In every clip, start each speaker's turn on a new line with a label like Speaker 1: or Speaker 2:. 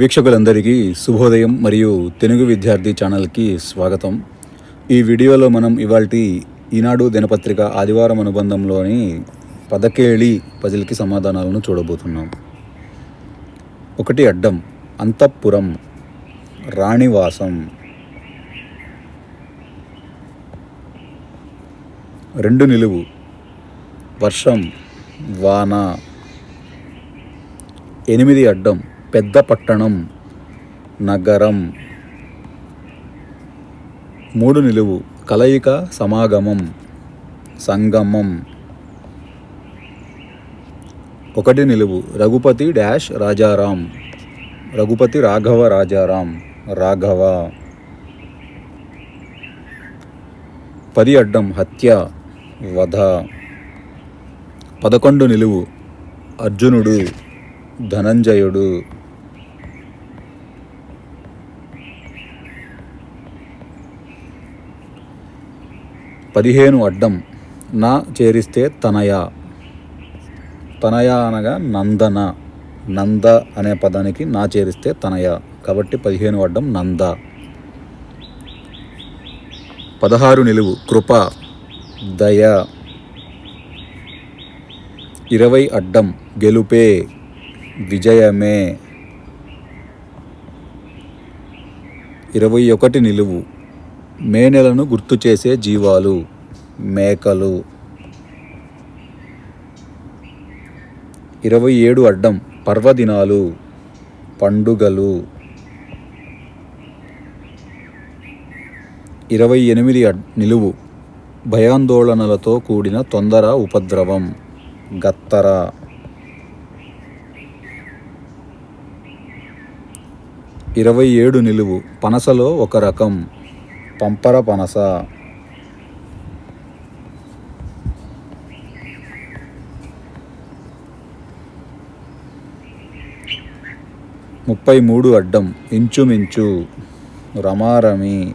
Speaker 1: వీక్షకులందరికీ శుభోదయం మరియు తెలుగు విద్యార్థి ఛానల్కి స్వాగతం. ఈ వీడియోలో మనం ఇవాల్టి ఈనాడు దినపత్రిక ఆదివారం అనుబంధంలోని పదకేళి పజిల్కి సమాధానాలను చూడబోతున్నాం. ఒకటి అడ్డం అంతఃపురం రాణివాసం. రెండు నిలువు వర్షం వాన. ఎనిమిది అడ్డం పెద్ద పట్టణం నగరం. మూడు నిలువు కలయిక సమాగమం సంగమం. ఒకటి నిలువు రఘుపతి డాష్ రాజారాం. రఘుపతి రాఘవ రాజారాం రాఘవ. పది అడ్డం హత్య వధ. పదకొండు నిలువు అర్జునుడు ధనంజయుడు. పదిహేను అడ్డం నా చేరిస్తే తనయ. తనయ అనగా నందన. నంద అనే పదానికి నా చేరిస్తే తనయ. కాబట్టి పదిహేను అడ్డం నంద. పదహారు నిలువు. కృప దయ. ఇరవై అడ్డం గెలుపే విజయమే. ఇరవై ఒకటి నిలువు. మే నెలను గుర్తు చేసే జీవాలు మేకలు. ఇరవై ఏడు అడ్డం పర్వదినాలు పండుగలు. ఇరవై ఎనిమిది అడ్ నిలువు భయాందోళనలతో కూడిన తొందర ఉపద్రవం గత్తర. ఇరవై ఏడు నిలువు పనసలో ఒక రకం పంపర పనస? ముప్పై మూడు అడ్డం. ఇంచుమించు రమారమి.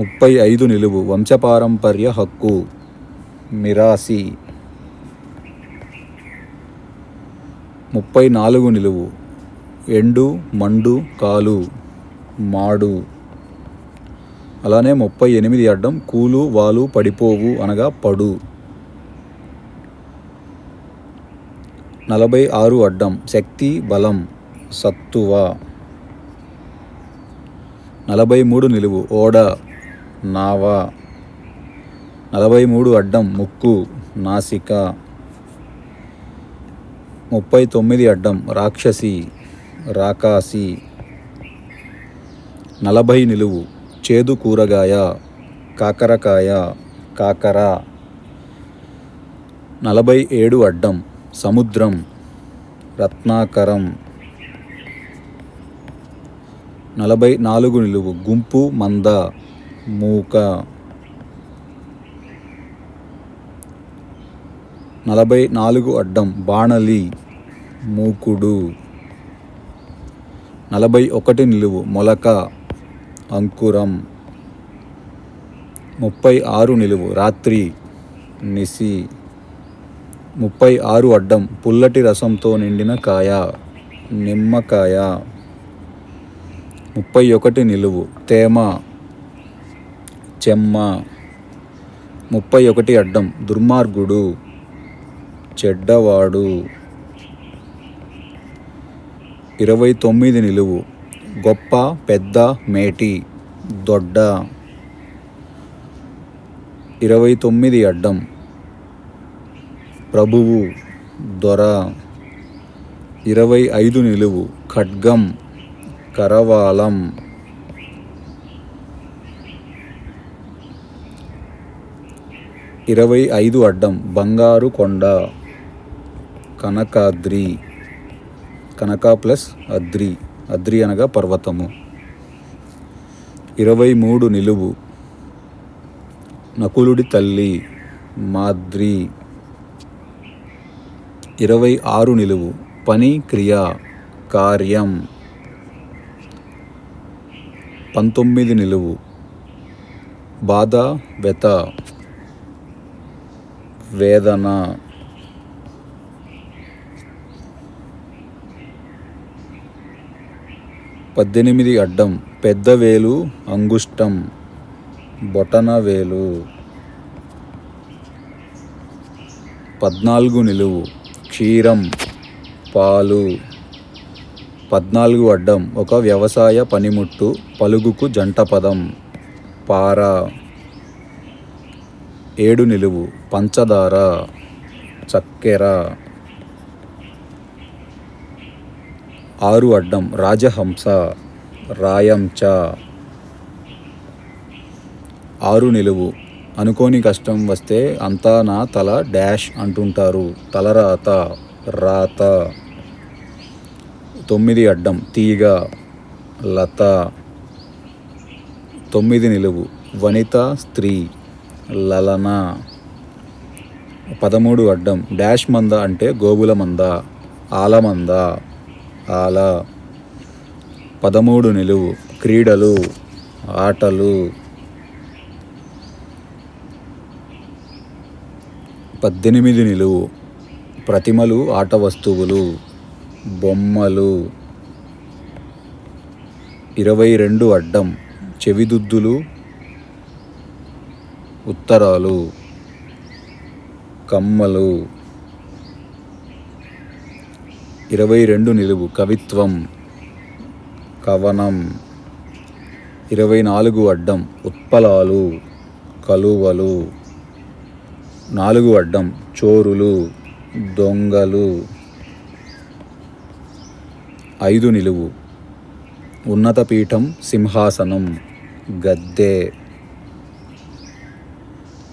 Speaker 1: ముప్పై ఐదు నిలువు. వంశపారంపర్య హక్కు. మిరాసి. ముప్పై నాలుగు నిలువు. ఎండు మండు కాలు మాడు. అలానే ముప్పై ఎనిమిది అడ్డం కూలు వాలు పడిపోవు అనగా పడు. నలభై ఆరు అడ్డం శక్తి బలం సత్తువ. నలభై మూడు నిలువు ఓడ నావ. నలభై మూడు అడ్డం ముక్కు నాసిక. ముప్పై తొమ్మిది అడ్డం రాక్షసి. రాకాసి. నలభై నిలువు. చేదు కూరగాయ కాకరకాయ కాకర. నలభై ఏడు అడ్డం. సముద్రం రత్నాకరం. నలభై నాలుగు నిలువు. గుంపు మంద మూక. నలభై నాలుగు అడ్డం. బాణలి మూకుడు. నలభై ఒకటి నిలువు మొలక అంకురం. ముప్పై ఆరు నిలువు రాత్రి నిసి. ముప్పై ఆరు అడ్డం పుల్లటి రసంతో నిండిన కాయ నిమ్మకాయ. ముప్పై ఒకటి నిలువు తేమ చెమ్మ. ముప్పై ఒకటి అడ్డం దుర్మార్గుడు చెడ్డవాడు. ఇరవై తొమ్మిది నిలువు. గొప్ప పెద్ద మేటి దొడ్డ. ఇరవై తొమ్మిది అడ్డం. ప్రభువు దొర. ఇరవై ఐదు నిలువు. ఖడ్గం కరవాలం. ఇరవై ఐదు అడ్డం. బంగారు కొండ. కనకాద్రి. కనక ప్లస్ అద్రి అద్రి అనగా పర్వతము. ఇరవై మూడు నిలువు. నకులుడి తల్లి మాద్రి. ఇరవై ఆరు నిలువు. పని క్రియ కార్యం. పంతొమ్మిది నిలువు. బాధ వెత వేదన. పద్దెనిమిది అడ్డం పెద్ద వేలు అంగుష్టం బొటన వేలు. పద్నాలుగు నిలువు క్షీరం పాలు. పద్నాలుగు అడ్డం ఒక వ్యవసాయ పనిముట్టు పలుగుకు జంట పదం పార. ఏడు నిలువు పంచదార చక్కెర. ఆరు అడ్డం రాజహంస రాయంచ. ఆరు నిలువు. అనుకోని కష్టం వస్తే అంతా నా తల డాష్ అంటుంటారు. తలరాత రాత. తొమ్మిది అడ్డం తీగ లత. తొమ్మిది నిలువు. వనిత స్త్రీ. లలన. పదమూడు అడ్డం. డాష్ మంద అంటే గోగుల మంద ఆలమంద. ఆల పదమూడు నిలువు క్రీడలు ఆటలు పద్దెనిమిది నిలువు ప్రతిమలు ఆట వస్తువులు బొమ్మలు ఇరవై రెండు అడ్డం చెవిదుద్దులు ఉత్తరాలు కమ్మలు ఇరవై రెండు నిలువు. కవిత్వం కవనం. ఇరవై నాలుగు అడ్డం. ఉత్పలాలు కలువలు. నాలుగు అడ్డం. చోరులు దొంగలు. ఐదు నిలువు. ఉన్నత పీఠం సింహాసనం గద్దె.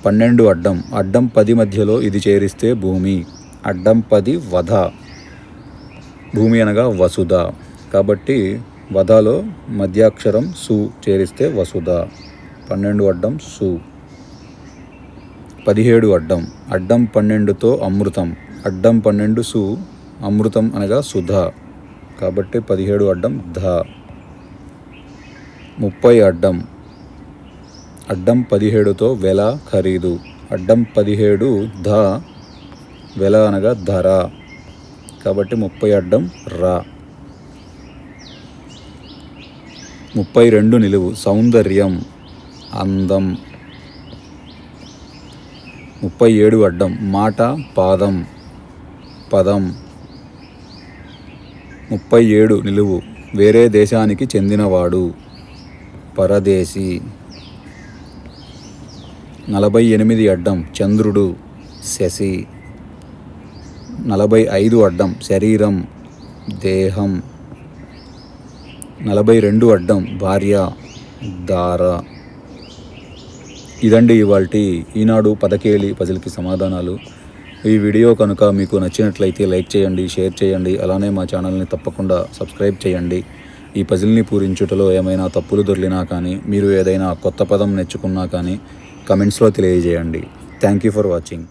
Speaker 1: పన్నెండు అడ్డం. అడ్డం పది మధ్యలో ఇది చేరిస్తే భూమి. అడ్డం పది వధ. భూమి అనగా వసుధ. కాబట్టి వధలో మధ్యాక్షరం సు చేరిస్తే వసుధ. పన్నెండు అడ్డం సు. పదిహేడు అడ్డం. అడ్డం పన్నెండుతో అమృతం. అడ్డం పన్నెండు సు అమృతం అనగా సుధ. కాబట్టి పదిహేడు అడ్డం ధ. ముప్పై అడ్డం. అడ్డం పదిహేడుతో వెల ఖరీదు. అడ్డం పదిహేడు ధ వెల అనగా ధర. కాబట్టి ముప్పై అడ్డం రా. ముప్పై రెండు నిలువు. సౌందర్యం అందం. ముప్పై ఏడు అడ్డం. మాట పాదం. పదం. ముప్పై ఏడు నిలువు. వేరే దేశానికి చెందినవాడు. పరదేశీ. నలభై ఎనిమిది అడ్డం. చంద్రుడు. శశి. నలభై ఐదు అడ్డం శరీరం దేహం. నలభై రెండు అడ్డం భార్య దార. ఇదండి ఇవాళ ఈనాడు పదకేళి పజిల్కి సమాధానాలు. ఈ వీడియో కనుక మీకు నచ్చినట్లయితే లైక్ చేయండి షేర్ చేయండి అలానే మా ఛానల్ని తప్పకుండా సబ్స్క్రైబ్ చేయండి. ఈ పజిల్ని పూరించుటలో ఏమైనా తప్పులు దొరికినా కానీ మీరు ఏదైనా కొత్త పదం నేర్చుకున్నా కానీ కమెంట్స్లో తెలియజేయండి. Thank you for watching.